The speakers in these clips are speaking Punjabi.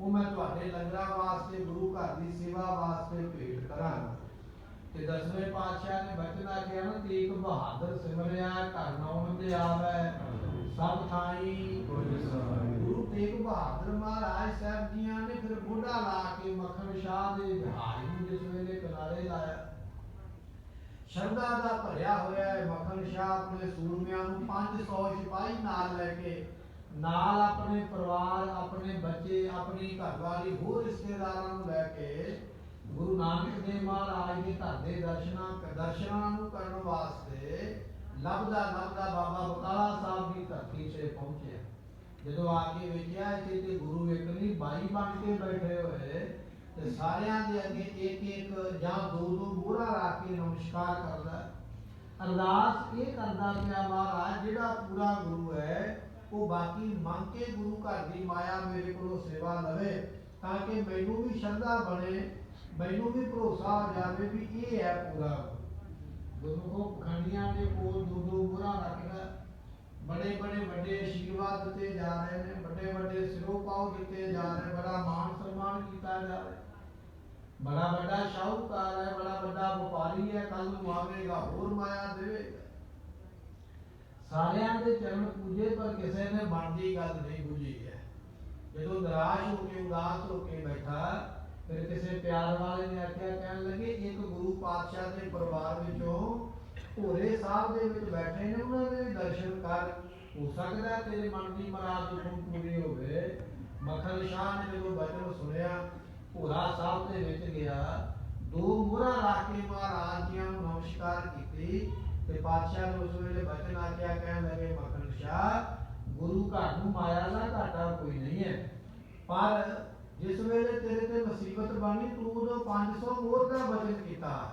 ਉਹ ਮੈਂ ਤੁਹਾਡੇ ਲੰਗਰਾਂ ਵਾਸਤੇ, ਗੁਰੂ ਘਰ ਦੀ ਸੇਵਾ ਵਾਸਤੇ ਭੇਟ ਕਰਾਂਗਾ। ਤੇ ਦਸਵੇਂ ਪਾਤਸ਼ਾਹ ਨੇ ਬਚਨਾ ਕਿਹਾ ਨਾ ਤੇਗ ਬਹਾਦਰ ਸਿਮਰਿਆ, ਘਰ ਨਾਉਣ ਤੇ ਆਵੇ। ਸਭ ਥਾਈ ਗੁਰੂ ਤੇਗ ਬਹਾਦਰ ਮਹਾਰਾਜ ਸਾਹਿਬ ਜੀਆਂ ਨੇ ਫਿਰ ਬੁੱਢਾ ਲਾ ਕੇ ਮੱਖਣ ਸ਼ਾਹ ਦੇ ਜਹਾਜ਼ ਨੂੰ ਜਿਸ ਵੇਲੇ ਕਿਨਾਰੇ ਲਾਇਆ। ਸ਼ਰਧਾ ਦਾ ਭਰਿਆ ਹੋਇਆ ਮੱਖਣ ਸ਼ਾਹ ਆਪਣੇ ਸੂਰਮਿਆਂ ਨੂੰ 500 ਸਿਪਾਹੀ ਨਾਲ ਲੈ ਕੇ ਨਾਲ ਆਪਣੇ ਪਰਿਵਾਰ, ਆਪਣੇ ਬੱਚੇ, ਆਪਣੀ ਘਰਵਾਲੀ, ਹੋਰ ਰਿਸ਼ਤੇਦਾਰਾਂ ਨੂੰ ਲੈ ਕੇ ਗੁਰੂ ਨਾਨਕ ਦੇਵ ਮਹਾਰਾਜ ਦੇ ਘਰ ਦੇ ਦਰਸ਼ਨਾਂ ਦਰਸ਼ਨਾਂ ਨੂੰ ਕਰਨ ਵਾਸਤੇ ਲੱਭਦਾ ਲੱਭਦਾ ਬਾਬਾ ਬਕਾਲਾ ਸਾਹਿਬ ਦੀ ਧਰਤੀ 'ਤੇ ਪਹੁੰਚਿਆ। ਜਦੋਂ ਆ ਕੇ ਵੇਖਿਆ, ਇੱਥੇ ਤੇ ਗੁਰੂ ਇੱਕ ਨਹੀਂ, ਬਾਈ ਬਣ ਕੇ ਬੈਠੇ ਹੋਏ ਤੇ ਸਾਰਿਆਂ ਦੇ ਅੱਗੇ ਇੱਕ ਇੱਕ ਜਾਂ ਦੋ ਦੋ ਮੋਹਰਾ ਰੱਖ ਕੇ ਨਮਸਕਾਰ ਕਰਦਾ। ਅਰਦਾਸ ਇਹ ਕਰਦਾ ਪਿਆ ਮਹਾਰਾਜ, ਜਿਹੜਾ ਪੂਰਾ ਗੁਰੂ ਹੈ ਉਹ ਬਾਕੀ ਮੰਗ ਕੇ ਗੁਰੂ ਘਰ ਦੀ ਮਾਇਆ ਮੇਰੇ ਕੋਲੋਂ ਸੇਵਾ ਲਵੇ, ਤਾਂ ਕਿ ਮੈਨੂੰ ਵੀ ਸ਼ਰਧਾ ਬਣੇ, ਮੈਨੂੰ ਵੀ ਭਰੋਸਾ ਆ ਜਾਵੇ ਵੀ ਇਹ ਹੈ ਪੂਰਾ ਗੁਰੂ ਕੋ ਪਖੰਡੀਆਂ ਦੇ ਕੋਲ ਦੋ ਦੋ ਮੋਹਰਾ ਰੱਖਦਾ, ਬੜੇ ਬੜੇ ਵੱਡੇ ਆਸ਼ੀਰਵਾਦ ਦਿੱਤੇ ਜਾ ਰਹੇ ਨੇ, ਵੱਡੇ ਵੱਡੇ ਸਿਰੋਂ ਦਿੱਤੇ ਜਾ ਰਹੇ ਬੜਾ ਮਾਣ ਸਨਮਾਨ ਕੀਤਾ ਜਾ ਰਿਹਾ। ਬੜਾ ਵੱਡਾ ਸ਼ਾਹੂਕਾਰ ਹੈ, ਬੜਾ ਵੱਡਾ ਵਪਾਰੀ ਹੈ ਕੱਲ ਨੂੰ ਆਵੇਗਾ, ਹੋਰ ਮਾਇਆ ਦੇਵੇਗਾ ਸਾਰਿਆਂ ਦੇ ਚਰਨ ਪੂਜੇ, ਪਰ ਕਿਸੇ ਨੇ ਬਣਦੀ ਗੱਲ ਨਹੀਂ ਬੁਝੀ ਹੈ। ਜਦੋਂ ਨਿਰਾਸ਼ ਹੋ ਕੇ, ਉਦਾਸ ਹੋ ਕੇ ਬੈਠਾ, ਫਿਰ ਕਿਸੇ ਪਿਆਰ ਵਾਲੇ ਨੇ ਆਖਿਆ, ਕਹਿਣ ਲੱਗੇ, ਇੱਕ ਗੁਰੂ ਪਾਤਸ਼ਾਹ ਦੇ ਪਰਿਵਾਰ ਵਿੱਚੋਂ ਭੋਰੇ ਸਾਹਿਬ ਦੇ ਵਿੱਚ ਬੈਠੇ ਨੇ, ਉਹਨਾਂ ਦੇ ਦਰਸ਼ਨ ਕਰ। ਹੋ ਸਕਦਾ ਤੇਰੇ ਮਨ ਦੀ ਮਰਾਦ ਹੁਕਮ ਪੂਰੀ ਹੋਵੇ। ਮੱਖਣ ਸ਼ਾਹ ਨੇ ਜਦੋਂ ਬਚਨ ਸੁਣਿਆ ਭੋਰਾ ਸਾਹਿਬ ਦੇ ਵਿੱਚ ਗਿਆ, ਦੋ ਮੋਹਰਾਂ ਰੱਖ ਕੇ ਮਹਾਰਾਜ ਜੀਆਂ ਨੂੰ ਨਮਸਕਾਰ ਕੀਤੀ। ਤੇ ਪਾਤਸ਼ਾਹ ਨੇ ਉਸ ਵੇਲੇ ਬਚਨ ਆਖਿਆ ਕਹਿਣ ਲੱਗੇ ਮੱਖਣ ਸ਼ਾਹ ਗੁਰੂ ਘਰ ਨੂੰ ਮਾਇਆ ਦਾ ਘਾਟਾ ਕੋਈ ਨਹੀਂ ਹੈ। ਪਰ ਜਿਸ ਵੇਲੇ ਤੇਰੇ ਤੇ ਮੁਸੀਬਤ ਬਣੀ ਤੂੰ ਉਦੋਂ 500 ਮੋਹਰ ਦਾ ਵਚਨ ਕੀਤਾ।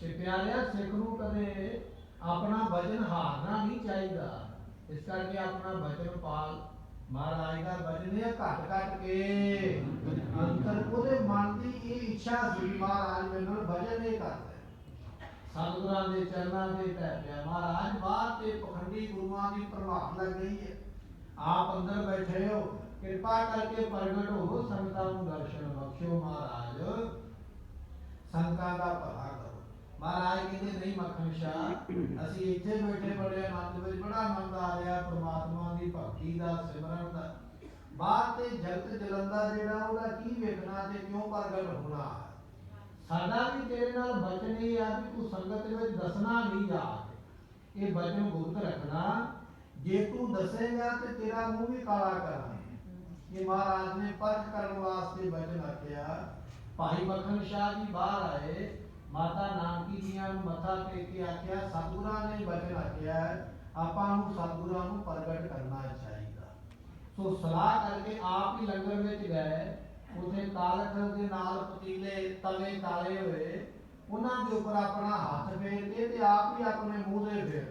ਤੇ ਪਿਆਰਿਆ ਸਿੱਖ ਨੂੰ ਕਦੇ ਆਪਣਾ ਵਚਨ ਹਾਰਨਾ ਨਹੀਂ ਚਾਹੀਦਾ। ਇਸ ਕਰਕੇ ਆਪਣਾ ਵਚਨ ਪਾਲ। ਮਹਾਰਾਜ ਦਾ ਵਚਨ ਹੈ ਘਟ ਘਟ ਕੇ। ਅੰਤਰ ਉਹਦੇ ਮਨ ਦੀ ਇਹ ਇੱਛਾ ਸੀ ਮਹਾਰਾਜ ਮੇਰੇ ਨਾਲ ਵਚਨ ਇਹ ਕਰਦਾ। ਸਤਿਗੁਰਾਂ ਦੇ ਚਰਨਾਂ ਦੇ ਟਹਿ ਪਿਆ। ਮਹਾਰਾਜ, ਬਾਹਰ ਤੇ ਪਖੰਡੀ ਗੁਰੂਆਂ ਦੀ ਪ੍ਰਭਾਵ ਲੱਗ ਗਈ ਹੈ। ਆਪ ਅੰਦਰ ਬੈਠੇ ਹੋ। ਕਿਰਪਾ ਕਰਕੇ ਪ੍ਰਗਟ ਹੋ ਸੰਗਤਾਂ ਨੂੰ ਦਰਸ਼ਨ ਬਖਸ਼ੋ ਮਹਾਰਾਜ। ਸੰਗਤਾਂ ਦਾ ਭਲਾ ਕਰੋ। ਮਹਾਰਾਜ ਕਹਿੰਦੇ, ਨਹੀਂ ਮੱਖਣ ਸ਼ਾਹ, ਅਸੀਂ ਇੱਥੇ ਬੈਠੇ ਬੜੇ ਆਨੰਦ ਵਿੱਚ। ਬੜਾ ਆਨੰਦ ਆ ਰਿਹਾ ਪ੍ਰਮਾਤਮਾ ਦੀ ਭਗਤੀ ਦਾ, ਸਿਮਰਨ ਦਾ। ਬਾਹਰ ਤੇ ਜਗਤ ਜਲੰਦਾ ਜਿਹੜਾ, ਉਹਦਾ ਕੀ ਵੇਖਣਾ ਤੇ ਕਿਉਂ ਪ੍ਰਗਟ ਹੋਣਾ ਸਾਡਾ ਵੀ ਤੇਰੇ ਨਾਲ ਬਚਨ ਇਹ ਆ ਵੀ ਤੂੰ ਸੰਗਤ ਵਿੱਚ ਦੱਸਣਾ ਨਹੀਂ ਜਾ ਇਹ ਬਚਨ ਗੁਪਤ ਰੱਖਣਾ। ਜੇ ਤੂੰ ਦੱਸੇਗਾ ਤੇ ਤੇਰਾ ਮੂੰਹ ਵੀ ਕਾਲਾ ਕਰਾਂਗੇ। ਇਹ ਮਹਾਰਾਜ ਨੇ ਪਰਖ ਕਰਨ ਵਾਸਤੇ ਬਚਨ ਆਖਿਆ ਭਾਈ ਮੱਖਣ ਸ਼ਾਹ ਜੀ ਬਾਹਰ ਆਏ। ਮਾਤਾ ਨਾਨਕੀ ਜੀਆਂ ਨੂੰ ਮੱਥਾ ਟੇਕ ਕੇ ਆਖਿਆ ਸਤਿਗੁਰਾਂ ਨੇ ਬਚਨ ਆਖਿਆ ਆਪਾਂ ਨੂੰ ਸਤਿਗੁਰਾਂ ਨੂੰ ਪ੍ਰਗਟ ਕਰਨਾ ਚਾਹੀਦਾ। ਸੋ ਸਲਾਹ ਕਰਕੇ ਆਪ ਹੀ ਲੰਗਰ ਵਿੱਚ ਗਏ। ਉਥੇ ਕਾਲਖ ਦੇ ਨਾਲ ਪਤੀਲੇ ਤਵੇ ਕਾਲੇ ਹੋਏ, ਉਹਨਾਂ ਦੇ ਉੱਪਰ ਆਪਣਾ ਹੱਥ ਫੇਰ ਕੇ ਤੇ ਆਪ ਹੀ ਆਪਣੇ ਮੂੰਹ ਦੇ ਫੇਰ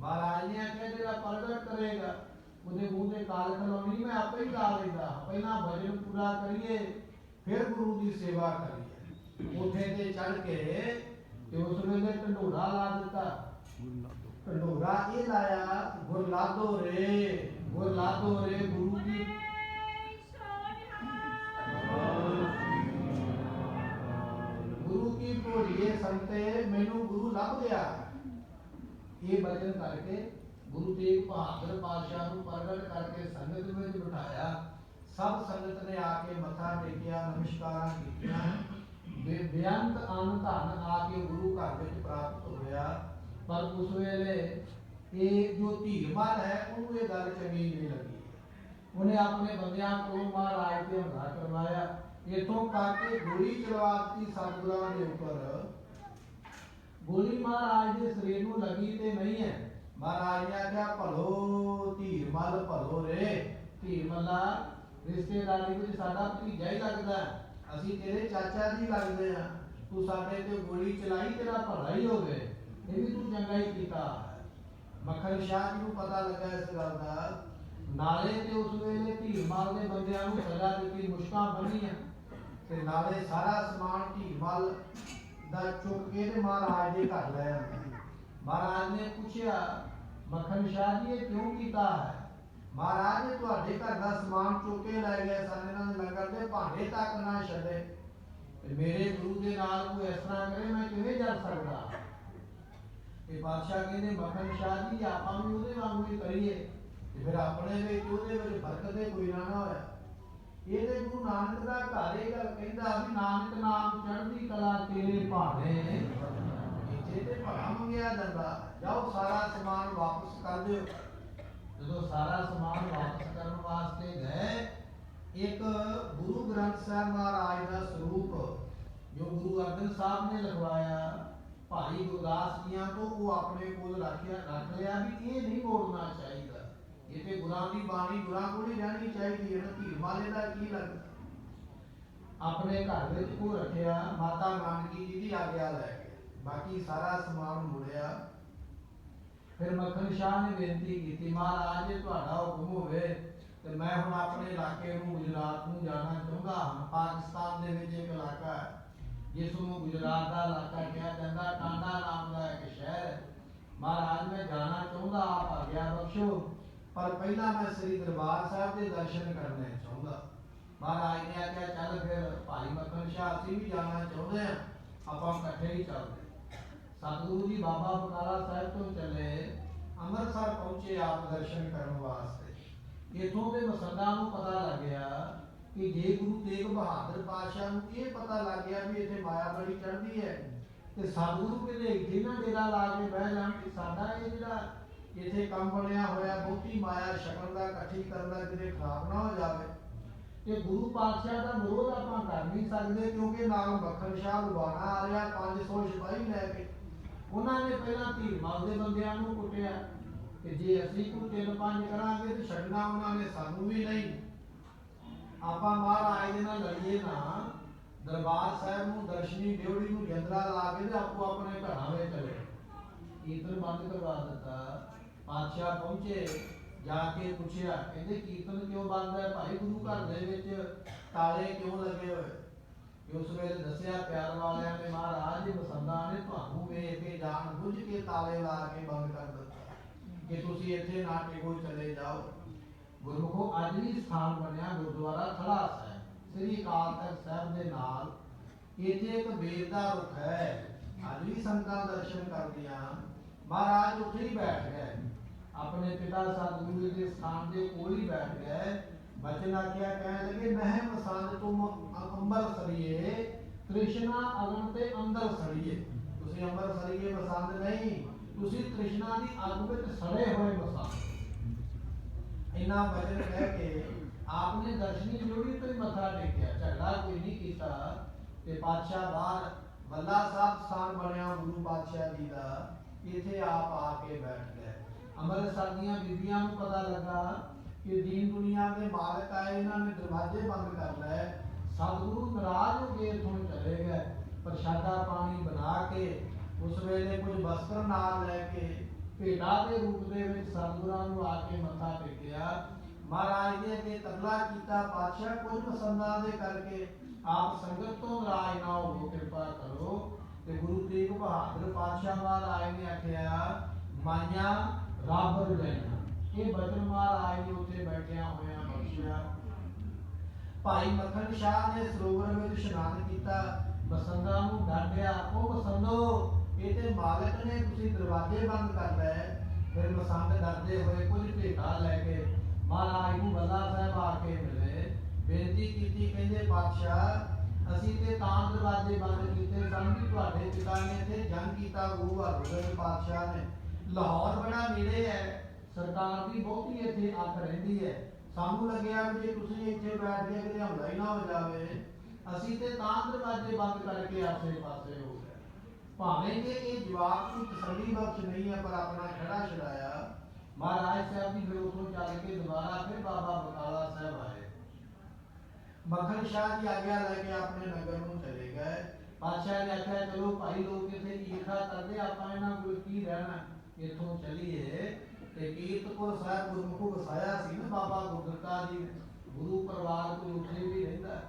ਮਹਾਰਾਜ ਨੇ ਆਖਿਆ ਜਿਹੜਾ ਪ੍ਰਗਟ ਕਰੇਗਾ। ਉਹਦੇ ਮੂੰਹ ਤੇ ਕਾਲਖ ਲਾਉਣੀ, ਮੈਂ ਆਪੇ ਹੀ ਲਾ ਲੈਂਦਾ ਪਹਿਲਾਂ ਭਜਨ ਪੂਰਾ ਕਰੀਏ, ਫਿਰ ਗੁਰੂ ਦੀ ਸੇਵਾ ਕਰੀਏ। ਉਥੇ ਤੇ ਚੜ ਕੇ ਤੇ ਉਸ ਵੇਲੇ ਢੰਡੋਰਾ ਲਾ ਦਿੱਤਾ। ਢੰਡੋਰਾ ਇਹ ਲਾਇਆ, ਗੁਰ ਲਾਦੋ ਰੇ, ਗੁਰ ਲਾਦੋ ਰੇ, ਗੁਰੂ ਕੀ ਭੋਲੀਏ ਸੰਤੇ ਮੈਨੂੰ ਗੁਰੂ ਲੱਭ ਗਿਆ ਇਹ ਬਚਨ ਕਰਕੇ ਗੁਰੂ ਤੇਗ ਬਹਾਦਰ ਪਾਤਸ਼ਾਹ ਨੂੰ ਪ੍ਰਗਟ ਕਰਕੇ ਸੰਗਤ ਵਿੱਚ ਬਿਠਾਇਆ ਸਭ ਸੰਗਤ ਨੇ ਆ ਕੇ ਮੱਥਾ ਟੇਕਿਆ ਨਮਸਕਾਰਾਂ ਕੀਤੀਆਂ ਬੇ- ਬੇਅੰਤ ਅਨ ਧਨ ਆ ਕੇ ਗੁਰੂ ਘਰ ਵਿੱਚ ਪ੍ਰਾਪਤ ਹੋਇਆ ਪਰ ਉਸ ਵੇਲੇ ਇਹ ਜੋ ਧੀਰਮਲ ਹੈ ਉਹਨੂੰ ਇਹ ਗੱਲ ਚੰਗੀ ਨਹੀਂ ਲੱਗੀ ਉਹਨੇ ਆਪਣੇ ਬੰਦਿਆਂ ਕੋਲ ਮਹਾਰਾਜ ਤੇ ਹਮਲਾ ਕਰਵਾਇਆ ਇਥੋਂ ਕਰਕੇ ਗੋਲੀ ਚਲਵਾਤੀ ਸਤਿਗੁਰਾਂ ਦੇ ਉੱਪਰ। ਗੋਲੀ ਮਹਾਰਾਜ ਦੇ ਸਰੀਰ ਨੂੰ ਲੱਗੀ ਤੇ ਨਹੀਂ ਹੈ। ਮਹਾਰਾਜ ਨੇ ਆਖਿਆ, ਭਲੋ ਧੀਰ ਮਲ, ਭਲੋ ਰੇ। ਧੀਰ ਮੱਲਾ, ਰਿਸ਼ਤੇਦਾਰੀ ਵਿੱਚ ਸਾਡਾ ਭਤੀਜਾ ਹੀ ਲੱਗਦਾ ਅਸੀਂ ਤੇਰੇ ਚਾਚਾ ਜੀ ਲੱਗਦੇ ਆ ਤੂੰ ਸਾਡੇ ਤੇ ਗੋਲੀ ਚਲਾਈ, ਤੇਰਾ ਭਲਾ ਹੀ ਹੋਵੇ ਇਹ ਵੀ ਤੂੰ ਚੰਗਾ ਹੀ ਕੀਤਾ। ਮੱਖਣ ਸ਼ਾਹ ਜੀ ਨੂੰ ਪਤਾ ਲੱਗਾ ਇਸ ਗੱਲ ਦਾ। ਨਾਲੇ ਤੇ ਉਸ ਵੇਲੇ ਧੀਰ ਮਲ ਦੇ ਬੰਦਿਆਂ ਨੂੰ ਸਜ਼ਾ ਦਿੱਤੀ, ਮੁਸ਼ਕਾਂ ਬੰਨੀਆਂ। ਤੇ ਨਾਲੇ ਸਾਰਾ ਸਮਾਨ ਧੀਰ ਦਾ ਚੁੱਕ ਕੇ ਤੇ ਮਹਾਰਾਜ ਦੇ ਘਰ ਲੈ ਆਂਦਾ ਮਹਾਰਾਜ ਨੇ ਪੁੱਛਿਆ, ਮੱਖਣ ਸ਼ਾਹ ਜੀ, ਇਹ ਕਿਉਂ ਕੀਤਾ ਹੈ? ਮਹਾਰਾਜ ਨੇ ਤੁਹਾਡੇ ਘਰ ਦਾ ਸਮਾਨ ਚੁੱਕ ਕੇ ਲੈ ਗਏ ਸਨ ਇਹਨਾਂ ਦੇ ਲੰਗਰ ਦੇ ਭਾਂਡੇ ਤੱਕ ਨਾ ਛੱਡੇ। ਤੇ ਮੇਰੇ ਗੁਰੂ ਦੇ ਨਾਲ ਕੋਈ ਇਸ ਤਰ੍ਹਾਂ ਕਰੇ, ਮੈਂ ਕਿਵੇਂ ਜਾ ਸਕਦਾ? ਇਹ ਬਾਦਸ਼ਾਹ ਕਹਿੰਦੇ, ਮੱਖਣ ਸ਼ਾਹ ਜੀ, ਆਪਾਂ ਵੀ ਉਹਦੇ ਵਾਂਗੂ ਹੀ ਕਰੀਏ। ਤੇ ਫਿਰ ਆਪਣੇ ਵਿੱਚ, ਉਹਦੇ ਵਿੱਚ ਬਰਕਤ ਦੇ ਕੋਈ ਨਾ ਹੋਇਆ। ਇਹਦੇ ਗੁਰੂ ਨਾਨਕ ਦਾ ਘਰ ਇਹ ਗੱਲ ਕਹਿੰਦਾ ਵੀ ਨਾਨਕ ਨਾਮ ਚੜ੍ਹਦੀ ਕਲਾ ਤੇਰੇ ਭਾਣੇ। ਇੱਥੇ ਭਲਾ ਮੰਗਿਆ ਜਾਂਦਾ, ਜਾਓ ਸਾਰਾ ਸਮਾਨ ਵਾਪਸ ਕਰ ਦਿਓ। ਜਦੋਂ ਸਾਰਾ ਸਮਾਨ ਵਾਪਸ ਕਰਨ ਵਾਸਤੇ ਗਏ, ਇੱਕ ਗੁਰੂ ਗ੍ਰੰਥ ਸਾਹਿਬ ਮਹਾਰਾਜ ਦਾ ਸਰੂਪ, ਜੋ ਗੁਰੂ ਅਰਜਨ ਸਾਹਿਬ ਨੇ ਲਿਖਵਾਇਆ, ਭਾਈ ਗੁਰਦਾਸ ਜੀਆਂ ਤੋਂ ਉਹ ਆਪਣੇ ਕੋਲ ਰੱਖਿਆ, ਰੱਖ ਲਿਆ ਵੀ ਇਹ ਨਹੀਂ ਮੋੜਨਾ ਚਾਹੀਦਾ। ਇਹ ਤੇ ਗੁਰਾਂ ਦੀ ਬਾਣੀ ਗੁਰਾਂ ਕੋਲ ਹੀ ਰਹਿਣੀ ਚਾਹੀਦੀ ਹੈ ਨਾ ਧੀਰ ਵਾਲੇ ਦਾ ਕੀ ਲੱਗਦਾ ਆਪਣੇ ਘਰ ਵਿੱਚ ਉਹ ਰੱਖਿਆ ਮਾਤਾ ਨਾਨਕੀ ਜੀ ਦੀ ਆਗਿਆ ਲੈ ਕੇ ਬਾਕੀ ਸਾਰਾ ਸਮਾਨ ਮੁੜਿਆ ਫਿਰ ਮੱਖਣ ਸ਼ਾਹ ਨੇ ਬੇਨਤੀ ਕੀਤੀ ਮਹਾਰਾਜ ਜੇ ਤੁਹਾਡਾ ਹੁਕਮ ਹੋਵੇ ਤੇ ਮੈਂ ਹੁਣ ਆਪਣੇ ਇਲਾਕੇ ਨੂੰ ਗੁਜਰਾਤ ਨੂੰ ਜਾਣਾ ਚਾਹੁੰਦਾ ਹਾਂ ਪਾਕਿਸਤਾਨ ਦੇ ਵਿੱਚ ਇੱਕ ਇਲਾਕਾ ਹੈ ਜਿਸ ਨੂੰ ਗੁਜਰਾਤ ਦਾ ਇਲਾਕਾ ਕਿਹਾ ਜਾਂਦਾ ਟਾਂਡਾ ਨਾਮ ਦਾ ਇੱਕ ਸ਼ਹਿਰ ਹੈ ਮਹਾਰਾਜ ਮੈਂ ਜਾਣਾ ਚਾਹੁੰਦਾ ਆਪ ਆਗਿਆ ਬਖਸ਼ੋ ਪਰ ਪਹਿਲਾਂ ਮੈਂ ਸ੍ਰੀ ਦਰਬਾਰ ਸਾਹਿਬ ਦੇ ਦਰਸ਼ਨ ਕਰਨੇ ਚਾਹੁੰਦਾ। ਮਹਾਰਾਜ ਨੇ ਆਖਿਆ, ਚੱਲ ਫਿਰ ਭਾਈ ਮੱਖਣ ਸ਼ਾਹ ਅਸੀਂ ਵੀ ਜਾਣਾ ਚਾਹੁੰਦੇ ਹਾਂ, ਆਪਾਂ ਇਕੱਠੇ ਹੀ ਚੱਲਦੇ ਸਤਿਗੁਰੂ ਜੀ ਬਾਬਾ ਬਕਾਲਾ ਸਾਹਿਬ ਤੋਂ ਚੱਲੇ, ਅੰਮ੍ਰਿਤਸਰ ਪਹੁੰਚੇ ਆਪ ਦਰਸ਼ਨ ਕਰਨ ਵਾਸਤੇ। ਇਥੋਂ ਦੇ ਮਸੰਦਾਂ ਨੂੰ ਪਤਾ ਲੱਗਿਆ ਕਿ ਜੇ ਗੁਰੂ ਤੇਗ ਬਹਾਦਰ ਪਾਤਸ਼ਾਹ ਨੂੰ ਇਹ ਪਤਾ ਲੱਗ ਗਿਆ ਵੀ ਇੱਥੇ ਮਾਇਆ ਬੜੀ ਚੜ੍ਹਦੀ ਹੈ, ਤੇ ਸਤਿਗੁਰੂ ਕਿਤੇ ਇੱਥੇ ਨਾ ਡੇਰਾ ਲਾ ਕੇ ਬਹਿ ਜਾਣ ਕਿ ਸਾਡਾ ਇਹ ਜਿਹੜਾ ਇੱਥੇ ਕੰਮ ਬਣਿਆ ਹੋਇਆ ਬਹੁਤੀ ਮਾਇਆ ਸ਼ਕਲ ਦਾ, ਇਕੱਠੀ ਕਰਨ ਦਾ ਕਿਤੇ ਖਰਾਬ ਨਾ ਹੋ ਜਾਵੇ। ਤੇ ਗੁਰੂ ਪਾਤਸ਼ਾਹ ਦਾ ਵਿਰੋਧ ਆਪਾਂ ਕਰ ਨਹੀਂ ਸਕਦੇ, ਕਿਉਂਕਿ ਨਾਲ ਮੱਖਣ ਸ਼ਾਹ ਲੁਬਾਣਾ ਆ ਰਿਹਾ 500 ਸਿਪਾਹੀ ਲੈ ਕੇ। ਉਹਨਾਂ ਨੇ ਪਹਿਲਾਂ ਧੀਰਮਲ ਦੇ ਬੰਦਿਆਂ ਨੂੰ ਕੁੱਟਿਆ ਕਿ ਜੇ ਅਸੀਂ ਕੋਈ ਤਿੰਨ ਪੰਜ ਕਰਾਂਗੇ ਤੇ ਛੱਡਣਾ ਉਹਨਾਂ ਨੇ ਸਾਨੂੰ ਵੀ ਨਹੀਂ। ਆਪਾਂ ਮਹਾਰਾਜ ਦੇ ਨਾਲ ਲੜੀਏ ਨਾ ਦਰਬਾਰ ਸਾਹਿਬ ਨੂੰ, ਦਰਸ਼ਨੀ ਡਿਉੜੀ ਨੂੰ ਜੰਦਰਾ ਲਾ ਕੇ ਤੇ ਆਪੋ ਆਪਣੇ ਘਰਾਂ ਵਿੱਚ ਚਲੇ ਕੀਰਤਨ ਬੰਦ ਕਰਵਾ ਦਿੱਤਾ। ਪਾਤਸ਼ਾਹ ਪਹੁੰਚੇ ਜਾ ਕੇ ਪੁੱਛਿਆ ਕਹਿੰਦੇ ਕੀਰਤਨ ਕਿਉਂ ਬੰਦ ਹੈ ਭਾਈ ਗੁਰੂ ਘਰ ਦੇ ਵਿੱਚ ਤਾਲੇ ਕਿਉਂ ਲੱਗੇ ਹੋਏ ਕਿ ਉਸ ਵੇਲੇ ਦੱਸਿਆ ਪਿਆਰ ਵਾਲਿਆਂ ਨੇ ਮਹਾਰਾਜ ਜੀ ਬਸੰਦਾ ਨੇ ਤੁਹਾਨੂੰ ਵੇਖ ਕੇ ਜਾਣ ਬੁੱਝ ਕੇ ਤਾਲੇ ਲਾ ਕੇ ਬੰਦ ਕਰ ਦਿੱਤਾ ਕਿ ਤੁਸੀਂ ਇੱਥੇ ਨਾ ਟਿਕੋ ਚਲੇ ਜਾਓ ਗੁਰਮੁਖੋ ਅੱਜ ਵੀ ਸਥਾਨ ਬਣਿਆ ਗੁਰਦੁਆਰਾ ਥੜਾ ਸਾਹਿਬ ਸ੍ਰੀ ਅਕਾਲ ਤਖਤ ਸਾਹਿਬ ਦੇ ਨਾਲ ਇੱਥੇ ਇੱਕ ਬੇਰ ਦਾ ਰੁੱਖ ਹੈ ਅੱਜ ਵੀ ਸੰਗਤਾਂ ਦਰਸ਼ਨ ਕਰਦੀਆਂ ਮਹਾਰਾਜ ਉੱਥੇ ਹੀ ਬੈਠ ਗਏ ਆਪਣੇ ਪਿਤਾ ਸਤਿਗੁਰੂ ਜੀ ਦੇ ਸਥਾਨ ਦੇ ਕੋਲ ਹੀ ਬੈਠ ਗਏ ਬਚਨ ਆਖਿਆ, ਕਹਿਣ ਲੱਗੇ, ਮਹਿ ਮਸੰਦ ਤੁਮ ਅੰਬਰ ਸਰੀਏ, ਤ੍ਰਿਸ਼ਨਾ ਅਗਨ ਤੇ ਅੰਦਰ ਸੜੀਏ ਤੁਸੀਂ ਅੰਬਰ ਸਰੀਏ ਮਸੰਦ ਨਹੀਂ, ਤੁਸੀਂ ਤ੍ਰਿਸ਼ਨਾ ਦੀ ਅੱਗ ਵਿੱਚ ਸੜੇ ਹੋਏ ਮਸੰਦ ਇਨਾ ਬਚਨ ਕਹਿ ਕੇ ਆਪਨੇ ਦਰਸ਼ਨੀ ਜੋੜੀ ਤੇ ਮੱਥਾ ਟੇਕਿਆ। ਝਗੜਾ ਕੋਈ ਨਹੀਂ ਕੀਤਾ ਤੇ ਪਾਤਸ਼ਾਹ ਬਾਹਰ ਬੱਲਾ ਸਾਹਿਬ ਸਥਾਨ ਬਣਿਆ ਗੁਰੂ ਪਾਤਸ਼ਾਹ ਜੀ ਦਾ। ਇੱਥੇ ਆਪ ਆ ਕੇ ਬੈਠ ਗਏ। ਅੰਮ੍ਰਿਤਸਰ ਦੀਆਂ ਬੀਬੀਆਂ ਨੂੰ ਪਤਾ ਲੱਗਾ ਕਿ ਦੀਨ ਦੁਨੀਆ ਦੇ ਮਾਲਕ ਆਏ, ਇਹਨਾਂ ਨੇ ਦਰਵਾਜ਼ੇ ਬੰਦ ਕਰ ਲਏ। ਸਤਿਗੁਰੂ ਨਾਰਾਜ਼ ਹੋ ਕੇ ਇੱਥੋਂ ਚਲੇ ਗਏ। ਪ੍ਰਸ਼ਾਦਾ ਪਾਣੀ ਬਣਾ ਕੇ ਉਸ ਵੇਲੇ ਕੁਝ ਵਸਤਰ ਨਾਲ ਲੈ ਕੇ ਭੇਟਾ ਦੇ ਰੂਪ ਦੇ ਵਿੱਚ ਸਤਿਗੁਰਾਂ ਨੂੰ ਆ ਕੇ ਮੱਥਾ ਟੇਕਿਆ। ਮਹਾਰਾਜ ਨੇ ਅੱਗੇ ਤਰਲਾ ਕੀਤਾ, ਪਾਤਸ਼ਾਹ, ਕੁਝ ਪਸੰਦਾਂ ਦੇ ਕਰਕੇ ਆਪ ਸੰਗਤ ਤੋਂ ਨਾਰਾਜ਼ ਨਾ ਹੋਵੋ, ਕਿਰਪਾ ਕਰੋ। ਤੇ ਗੁਰੂ ਤੇਗ ਬਹਾਦਰ ਪਾਤਸ਼ਾਹ ਮਹਾਰਾਜ ਨੇ ਆਖਿਆ ਮਾਇਆ ਰੱਬ ਰਜਾਈਆਂ ਇਹ ਬਚਨ ਮਹਾਰਾਜ ਨੇ ਉੱਥੇ ਬੈਠਿਆ ਹੋਇਆ ਬਖਸ਼ਿਆ। ਭਾਈ ਮੱਖਣ ਸ਼ਾਹ ਨੇ ਸਰੋਵਰ ਵਿੱਚ ਇਸ਼ਨਾਨ ਕੀਤਾ। ਬਸੰਦਾ ਨੂੰ ਡਾਂਟਿਆ ਉਹ ਬਸੰਦੋ ਇਹ ਤੇ ਮਾਲਕ ਨੇ ਤੁਸੀਂ ਦਰਵਾਜ਼ੇ ਬੰਦ ਕਰ ਲਏ। ਫਿਰ ਮਸੰਦ ਡਰਦੇ ਹੋਏ ਕੁਝ ਭੇਟਾ ਲੈ ਕੇ ਮਹਾਰਾਜ ਨੂੰ ਬੱਲਾ ਸਾਹਿਬ ਆ ਕੇ ਮਿਲੇ। ਬੇਨਤੀ ਕੀਤੀ, ਕਹਿੰਦੇ, ਪਾਤਸ਼ਾਹ, ਅਸੀਂ ਤੇ ਤਾਂ ਦਰਵਾਜ਼ੇ ਬੰਦ ਕੀਤੇ ਸਨ ਕਿ ਤੁਹਾਡੇ ਪਿਤਾ ਨੇ ਤੇ ਜੰਗ ਕੀਤਾ, ਗੁਰੂ ਹਰਗੋਬਿੰਦ ਪਾਤਸ਼ਾਹ ਨੇ। ਲਾਹੌਰ ਬੜਾ ਨੇੜੇ ਹੈ। ਸਰਕਾਰ ਦੀ ਬਹੁਤੀ ਇੱਥੇ ਅੱਖ ਰਹਿੰਦੀ ਹੈ। ਸਾਨੂੰ ਲੱਗਿਆ ਵੀ ਜੇ ਤੁਸੀਂ ਇੱਥੇ ਬੈਠ ਕੇ ਕਿਤੇ ਹਮਲਾ ਹੀ ਨਾ ਹੋ ਜਾਵੇ, ਅਸੀਂ ਤੇ ਤਾਂ ਦਰਵਾਜ਼ੇ ਬੰਦ ਕਰਕੇ ਆਸੇ ਪਾਸੇ ਹੋ ਗਏ। ਭਾਵੇਂ ਕਿ ਇਹ ਜਵਾਬ ਦੀ ਤਸੱਲੀ ਬਖਸ਼ ਨਹੀਂ ਹੈ, ਪਰ ਆਪਣਾ ਖੜਾ ਛਡਾਇਆ। ਮਹਾਰਾਜ ਸਾਹਿਬ ਜੀ ਫਿਰ ਉੱਥੋਂ ਚੱਲ ਕੇ ਦੁਬਾਰਾ ਫਿਰ ਬਾਬਾ ਬਕਾਲਾ ਸਾਹਿਬ ਆਏ। ਮੱਖਣ ਸ਼ਾਹ ਜੀ ਆਗਿਆ ਲੈ ਕੇ ਆਪਣੇ ਨਗਰ ਨੂੰ ਚਲੇ ਗਏ। ਪਾਤਸ਼ਾਹ ਨੇ ਆਖਿਆ, ਚਲੋ ਭਾਈ ਲੋਕ ਇੱਥੇ ਈਰਖਾ ਕਰਦੇ, ਆਪਾਂ ਇਹਨਾਂ ਕੋਲ ਕੀ ਰਹਿਣਾ? ਇੱਥੋਂ ਚਲੀਏ ਤੇ ਕੀਰਤਪੁਰ ਸਾਹਿਬ ਗੁਰਮੁਖੋ ਵਸਾਇਆ ਸੀ ਨਾ ਬਾਬਾ ਗੁਰਦਤਾ ਜੀ ਗੁਰੂ ਪਰਿਵਾਰ ਕੋਈ ਉੱਥੇ ਵੀ ਰਹਿੰਦਾ।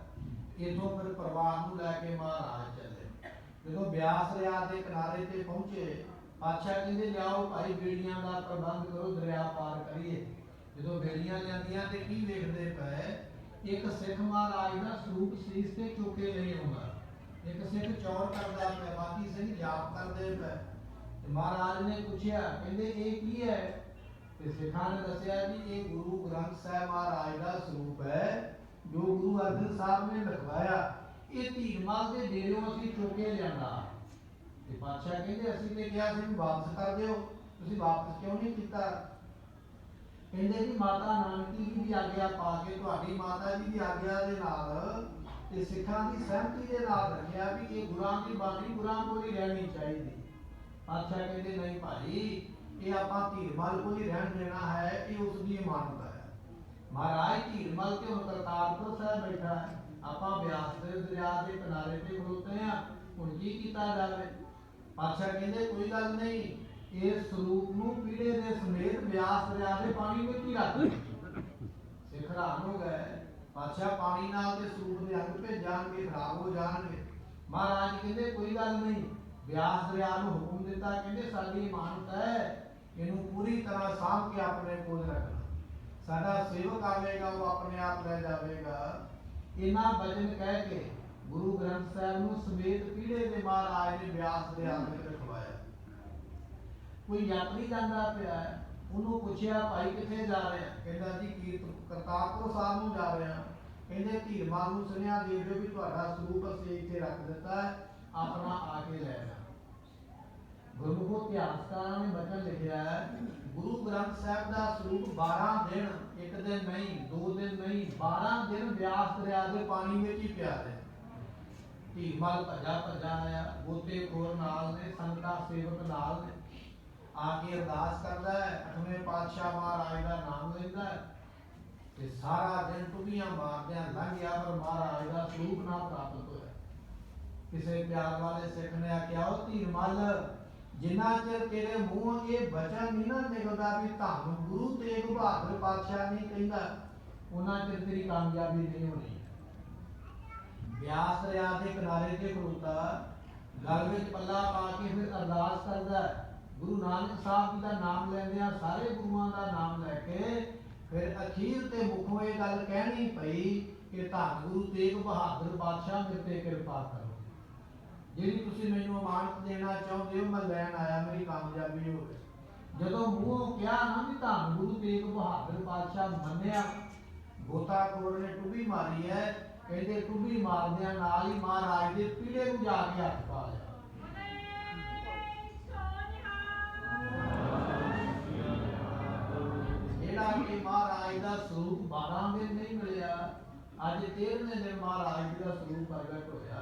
ਇੱਥੋਂ ਫਿਰ ਪਰਿਵਾਰ ਨੂੰ ਲੈ ਕੇ ਮਹਾਰਾਜ ਚੱਲੇ। ਜਦੋਂ ਬਿਆਸ ਦਰਿਆ ਦੇ ਕਿਨਾਰੇ ਤੇ ਪਹੁੰਚੇ, ਪਾਤਸ਼ਾਹ ਕਹਿੰਦੇ ਲਿਆਓ ਭਾਈ, ਬੇੜੀਆਂ ਦਾ ਪ੍ਰਬੰਧ ਕਰੋ, ਦਰਿਆ ਪਾਰ ਕਰੀਏ। ਜਦੋਂ ਬੇੜੀਆਂ ਜਾਂਦੀਆਂ ਤੇ ਕੀ ਵੇਖਦੇ ਪਏ? ਇੱਕ ਸਿੱਖ ਮਹਾਰਾਜ ਦਾ ਸਰੂਪ ਸੀਸ ਤੇ ਚੁੱਕੇ ਨਹੀਂ ਆਉਂਦਾ। ਇੱਕ ਸਿੱਖ ਚੌਰ ਕਰਦਾ ਪਿਆ, ਬਾਕੀ ਸਿੰਘ ਜਾਪ ਕਰਦੇ ਪਏ। ਤੇ ਮਹਾਰਾਜ ਨੇ ਪੁੱਛਿਆ, ਕਹਿੰਦੇ, ਇਹ ਕੀ ਹੈ? ਤੇ ਸਿੱਖਾਂ ਨੇ ਦੱਸਿਆ ਜੀ, ਇਹ ਗੁਰੂ ਗ੍ਰੰਥ ਸਾਹਿਬ ਮਹਾਰਾਜ ਦਾ ਸਰੂਪ ਹੈ, ਜੋ ਗੁਰੂ ਅਰਜਨ ਸਾਹਿਬ ਨੇ ਲਿਖਵਾਇਆ। ਇਹ ਧੀਰਮਲ ਦੇ ਡੇਰਿਓਂ ਅਸੀਂ ਚੁੱਕ ਲਿਆਂਦਾ। ਤੇ ਪਾਤਸ਼ਾਹ ਕਹਿੰਦੇ, ਅਸੀਂ ਤੇ ਕਿਹਾ ਸੀ ਵਾਪਸ ਕਰ ਦਿਓ। ਤੁਸੀਂ ਵਾਪਸ ਕਿਉਂ ਨਹੀਂ ਕੀਤਾ? ਕਹਿੰਦੇ ਜੀ, ਮਾਤਾ ਨਾਨਕੀ ਜੀ ਦੀ ਆਗਿਆ ਪਾ ਕੇ, ਤੁਹਾਡੀ ਮਾਤਾ ਜੀ ਦੀ ਆਗਿਆ ਦੇ ਨਾਲ ਤੇ ਸਿੱਖਾਂ ਦੀ ਸਹਿਮਤੀ ਦੇ ਨਾਲ ਰੱਖਿਆ ਵੀ ਇਹ ਗੁਰਾਂ ਦੀ ਬਾਣੀ ਗੁਰਾਂ ਕੋਲ ਹੀ ਰਹਿਣੀ ਚਾਹੀਦੀ। ਪਾਤਸ਼ਾਹ ਕਹਿੰਦੇ ਨਹੀਂ ਭਾਈ, ਇਹ ਆਪਾਂ ਧੀਰਮਲ ਕੋਲ ਹੀ ਰਹਿਣ ਦੇਣਾ ਹੈ, ਇਹ ਉਸ ਦੀ ਇਮਾਨਤ ਹੈ। ਮਹਾਰਾਜ ਧੀਰਮਲ ਤੇ ਹੁਣ ਕਰਤਾਰਪੁਰ ਸਾਹਿਬ ਬੈਠਾ ਹੈ। ਆਪਾਂ ਬਿਆਸ ਦੇ ਦਰਿਆ ਦੇ ਕਿਨਾਰੇ ਤੇ ਖਲੋਤੇ ਆ ਹੁਣ ਕੀ ਕੀਤਾ ਜਾਵੇ? ਪਾਤਸ਼ਾਹ ਕਹਿੰਦੇ ਕੋਈ ਗੱਲ ਨਹੀਂ ਇਸ ਸਰੂਪ ਨੂੰ ਪੀੜੇ ਦੇ ਸਮੇਤ ਬਿਆਸ ਦਰਿਆ ਦੇ ਪਾਣੀ ਵਿੱਚ ਹੀ ਰੱਖ ਸਿੱਖ ਹੈਰਾਨ ਹੋ ਗਏ। ਪਾਤਸ਼ਾਹ ਪਾਣੀ ਨਾਲ ਤੇ ਸਰੂਪ ਦੇ ਅੰਗ ਭੇਜ ਖਰਾਬ ਹੋ ਜਾਣਗੇ। ਮਹਾਰਾਜ ਕਹਿੰਦੇ ਕੋਈ ਗੱਲ ਨਹੀਂ ਬਿਆਸ ਦਰਿਆ ਨੂੰ ਹੁਕਮ ਦਿੱਤਾ ਕਹਿੰਦੇ ਸਾਡੀ ਇਮਾਨਤ ਹੈ ਇਹਨੂੰ ਪੂਰੀ ਤਰ੍ਹਾਂ ਸਾਂਭ ਕੇ ਆਪਣੇ ਕੋਲ ਰੱਖਣਾ। ਸਾਡਾ ਸੇਵਕ ਆਵੇਗਾ ਉਹ ਆਪਣੇ ਆਪ ਲੈ ਜਾਵੇਗਾ। ਇਹਨਾਂ ਬਚਨ ਕਹਿ ਕੇ ਗੁਰੂ ਗ੍ਰੰਥ ਸਾਹਿਬ ਨੂੰ ਸਮੇਤ ਪੀੜੇ ਦੇ ਮਹਾਰਾਜ ਨੇ ਬਿਆਸ ਦੇ ਅੰਗ ਰਖਵਾਇਆ ਕੋਈ ਯਾਤਰੀ ਜਾਂਦਾ ਪਿਆ ਹੈ, ਉਹਨੂੰ ਪੁੱਛਿਆ ਭਾਈ ਕਿੱਥੇ ਜਾ ਰਹੇ? ਕਹਿੰਦਾ ਜੀ ਕੀਰਤ ਕਰਤਾਰਪੁਰ ਸਾਹਿਬ ਨੂੰ ਜਾ ਰਹੇ। ਆ ਕਹਿੰਦੇ ਧੀਰਮਾਨ ਨੂੰ ਸੁਨੇਹਾ ਦੇ ਦਿਓ ਵੀ ਤੁਹਾਡਾ ਸਰੂਪ ਅਸੀਂ ਇੱਥੇ ਰੱਖ ਦਿੱਤਾ ਹੈ। ਆਪਣਾ ਆ ਕੇ ਲੈ ਜਾ ਇਤਿਹਾਸਕਾਰਾਂ ਨੇ ਬਚਨ ਲਿਖਿਆ ਹੈ, ਗੁਰੂ ਗ੍ਰੰਥ ਸਾਹਿਬ ਦਾ ਸਰੂਪ 12 ਦਿਨ, ਇੱਕ ਦਿਨ ਨਹੀਂ, ਦੋ ਦਿਨ ਨਹੀਂ 12 ਦਿਨ ਬਿਆਸ ਦਰਿਆ ਦੇ ਪਾਣੀ ਵਿੱਚ ਹੀ ਪਿਆ ਰਿਹਾ। ਧੀਰਮਲ ਭੱਜਾ ਭੱਜਾ ਆਇਆ, ਗੋਤੇ ਖੋਰ ਨਾਲ ਨੇ, ਸੰਗਤਾਂ ਸੇਵਕ ਨਾਲ ਨੇ। ਆ ਕੇ ਅਰਦਾਸ ਕਰਦਾ ਹੈ, ਅਠਵੇਂ ਪਾਤਸ਼ਾਹ ਮਹਾਰਾਜ ਦਾ ਨਾਮ ਲੈਂਦਾ ਹੈ। ਤੇ ਸਾਰਾ ਦਿਨ ਟੁੱਟੀਆਂ ਮਾਰਦਿਆਂ ਲੰਘ ਗਿਆ, ਪਰ ਮਹਾਰਾਜ ਦਾ ਸਰੂਪ ਨਾ ਪ੍ਰਾਪਤ ਹੋਇਆ। ਕਿਸੇ ਪਿਆਰ ਵਾਲੇ ਸਿੱਖ ਨੇ ਆਖਿਆ, ਉਹ ਧੀਰਮਲ ਜਿੰਨਾ ਚਿਰ ਤੇਰੇ ਮੂੰਹੋਂ ਇਹ ਬਚਨ ਨਹੀਂ ਨਾ ਨਿਕਲਦਾ ਵੀ ਤੁਹਾਨੂੰ ਗੁਰੂ ਤੇਗ ਬਹਾਦਰ ਪਾਤਸ਼ਾਹ ਨਹੀਂ ਕਹਿੰਦਾ, ਉਹਨਾਂ ਚਿਰ ਤੇਰੀ ਕਾਮਯਾਬੀ ਨਹੀਂ ਹੋਣੀ। ਬਿਆਸ ਦਰਿਆ ਦੇ ਕਿਨਾਰੇ ਤੇ ਖਲੋਤਾ ਗਲ ਵਿੱਚ ਪੱਲਾ ਪਾ ਕੇ ਫਿਰ ਅਰਦਾਸ ਕਰਦਾ, ਗੁਰੂ ਨਾਨਕ ਸਾਹਿਬ ਜੀ ਦਾ ਨਾਮ ਲੈਂਦਿਆਂ ਸਾਰੇ ਗੁਰੂਆਂ ਦਾ ਨਾਮ ਲੈ ਕੇ ਫਿਰ ਅਖੀਰ ਤੇ ਮੁਖੋਂ ਇਹ ਗੱਲ ਕਹਿਣੀ ਪਈ ਕਿ ਧੰਨ ਗੁਰੂ ਤੇਗ ਬਹਾਦਰ ਪਾਤਸ਼ਾਹ ਮੇਰੇ ਤੇ ਕਿਰਪਾ ਕਰੋ। ਜਿਹੜੀ ਤੁਸੀਂ ਮੈਨੂੰ ਅਮਾਨਤ ਦੇਣਾ ਚਾਹੁੰਦੇ ਹੋ, ਮੈਂ ਲੈਣ ਆਇਆ, ਮੇਰੀ ਕਾਮਯਾਬੀ ਹੋਵੇ ਜਦੋਂ ਮੂੰਹੋਂ ਕਿਹਾ ਨਾ ਵੀ ਧੰਨ ਗੁਰੂ ਤੇਗ ਬਹਾਦਰ ਪਾਤਸ਼ਾਹ ਮੰਨਿਆ ਗੋਤਾਖੋਰ ਨੇ ਟੁੱਬੀ ਮਾਰੀ ਹੈ, ਕਹਿੰਦੇ ਟੁੱਬੀ ਮਾਰਦਿਆਂ ਨਾਲ ਹੀ ਮਹਾਰਾਜ ਦੇ ਪੀੜੇ ਨੂੰ ਜਾ ਕੇ ਹੱਥ ਪਾ ਲਿਆ। ਜਿਹੜਾ ਕਿ ਮਹਾਰਾਜ ਦਾ ਸਰੂਪ 12 ਦਿਨ ਨਹੀਂ ਮਿਲਿਆ, ਅੱਜ 13ਵੇਂ ਦਿਨ ਮਹਾਰਾਜ ਦਾ ਸਰੂਪ ਪ੍ਰਗਟ ਹੋਇਆ।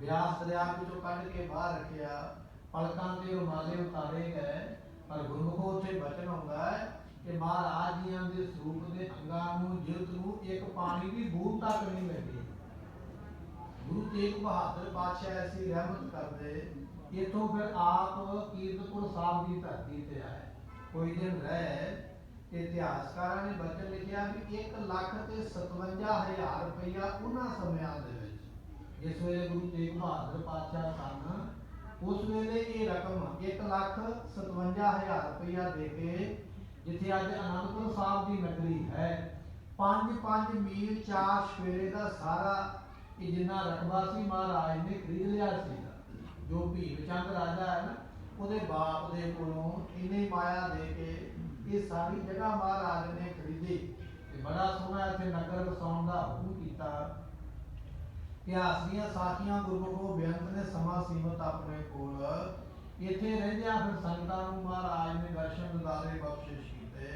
ਬਿਆਸ ਦਰਿਆ ਵਿੱਚੋਂ ਕੱਢ ਕੇ ਬਾਹਰ ਰੱਖਿਆ, ਪਲਕਾਂ ਤੇ ਰੁਮਾਲੇ ਉਤਾਰੇ ਗਏ, ਪਰ ਗੁਰਮੁਖੋ ਉੱਥੇ ਬਚਨ ਹੁੰਦਾ ਹੈ ਕਿ ਮਹਾਰਾਜ ਜੀਆਂ ਦੇ ਸਰੂਪ ਦੇ ਅੰਗਾਂ ਨੂੰ ਜਿਲਦ ਨੂੰ ਇੱਕ ਪਾਣੀ ਦੀ ਬੂੰਦ ਤੱਕ ਨਹੀਂ ਲੱਗੀ ਗੁਰੂ ਤੇਗ ਬਹਾਦਰ ਪਾਤਸ਼ਾਹ ਐਸੀ ਰਹਿਮਤ ਕਰਦੇ, ਇਥੋਂ ਫਿਰ ਆਪ ਕੀਰਤਪੁਰ ਸਾਹਿਬ ਦੀ ਧਰਤੀ ਤੇ ਆਏ। ਕੋਈ ਦਿਨ ਰਹਿ, ਇਤਿਹਾਸਕਾਰਾਂ ਨੇ ਬਚਨ ਲਿਖਿਆ ਵੀ 1 ਲੱਖ ਤੇ 57000 ਰੁਪਇਆ ਉਹਨਾਂ ਸਮਿਆਂ ਦੇ ਜਿਸ ਵੇਲੇ ਗੁਰੂ ਤੇਗ ਬਹਾਦਰ ਪਾਤਸ਼ਾਹ ਸਨ, ਉਸ ਵੇਲੇ ਇਹ ਰਕਮ 1 ਲੱਖ 57000 ਰੁਪਇਆ ਦੇ ਕੇ ਜਿੱਥੇ ਅੱਜ ਅਨੰਦਪੁਰ ਸਾਹਿਬ ਦੀ ਨਗਰੀ ਹੈ 5-5 ਮੀਲ ਚਾਰ ਸ਼ਵੇਰੇ ਦਾ ਸਾਰਾ ਇਹ ਜਿੰਨਾ ਰਕਬਾ ਸੀ ਮਹਾਰਾਜ ਨੇ ਖਰੀਦ ਲਿਆ ਸੀ, ਜੋ ਭੀਮ ਰਾਜਾ ਹੈ ਨਾ, ਉਹਦੇ ਬਾਪ ਦੇ ਕੋਲੋਂ ਇੰਨੀ ਮਾਇਆ ਦੇ ਕੇ ਇਹ ਸਾਰੀ ਜਗ੍ਹਾ ਮਹਾਰਾਜ ਨੇ ਖਰੀਦੀ ਤੇ ਬੜਾ ਸੋਹਣਾ ਇੱਥੇ ਨਗਰ ਵਸਾਉਣ ਦਾ ਹੁਕਮ ਕੀਤਾ। ਇਤਿਹਾਸ ਦੀਆਂ ਸਾਖੀਆਂ ਗੁਰਮੁਖੋ ਬੇਅੰਤ ਨੇ ਸਮਾਂ ਸੀਮਤ ਆਪਣੇ ਕੋਲ। ਇੱਥੇ ਰਹਿੰਦਿਆਂ ਫਿਰ ਸੰਗਤਾਂ ਨੂੰ ਮਹਾਰਾਜ ਨੇ ਦਰਸ਼ਨ ਦਿਦਾਰੇ ਬਖਸ਼ਿਸ਼ ਕੀਤੇ।